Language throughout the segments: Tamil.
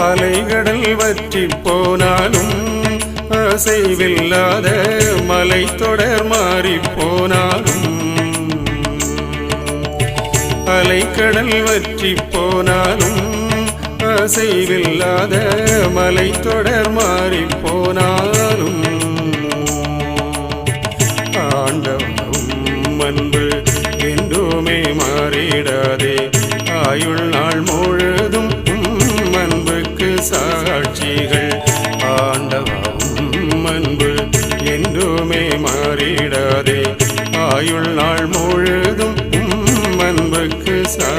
அலைகடல் வற்றி போனாலும் அசைவில்லாத மலை தொடர் மாறி போனாலும் அலைக்கடல் வற்றி போனாலும் அசைவில்லாத மலை தொடர் மாறி போனாலும் ஆண்டவரும் அன்பு என்றுமே மாறிடாதே. ஆயுள் நாள் முழுதும் சாட்சிகள் ஆண்டவம் அன்பு என்றுமே மாறிடாதே. ஆயுள் நாள் முழுதும் அன்புக்கு சா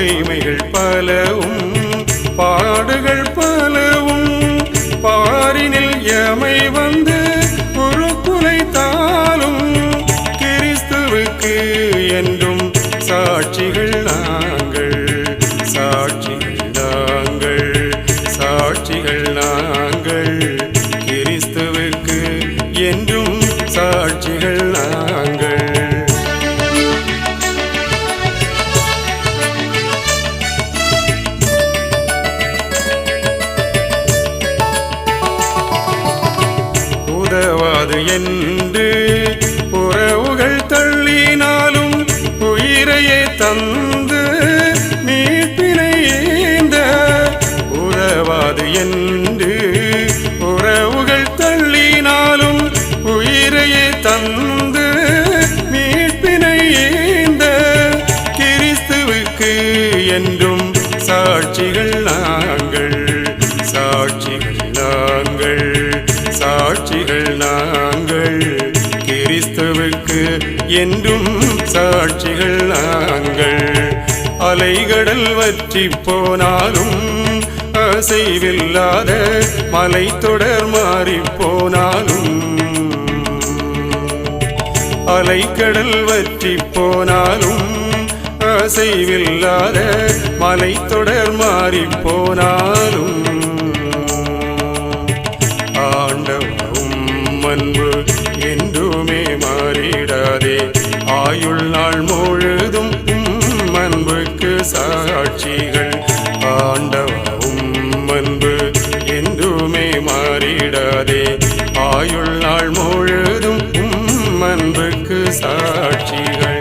மகிமைகள் பலவும் பாடுகள் பலவும் பாரினில் எமை வந்து ஒரு குலைத்தாலும் கிறிஸ்துவுக்கு என்றும் சாட்சிகள் நாங்கள் சாட்சிகள் நாங்கள் சாட்சிகள் நாங்கள் கிறிஸ்துவுக்கு என்றும் சாட்சிகள் என்று உறவுகள் தள்ளினாலும் உயிரையே தந்து மீட்பினை ஏந்த உதவாது என்று உறவுகள் தள்ளினாலும் உயிரையே தந்து மீட்பினை ஏந்த கிறிஸ்துவுக்கு என்றும் சாட்சிகள் என்றும் சாட்சிகள் நாங்கள். அலைகடல் வற்றி போனாலும் அசைவில்லாத மலை தொடர் மாறி போனாலும். அலைக்கடல் வற்றி போனாலும் அசைவில்லாத மலை தொடர் மாறி போனாலும். ஆண்டவரும் அன்பு என் மாறிடாதே. ஆயுள் நாள் முழுதும் அன்புக்கு சாட்சிகள். ஆண்டவாவும் அன்பு என்றுமே மாறிடாதே. ஆயுள் நாள் முழுதும் அன்புக்கு சாட்சிகள்.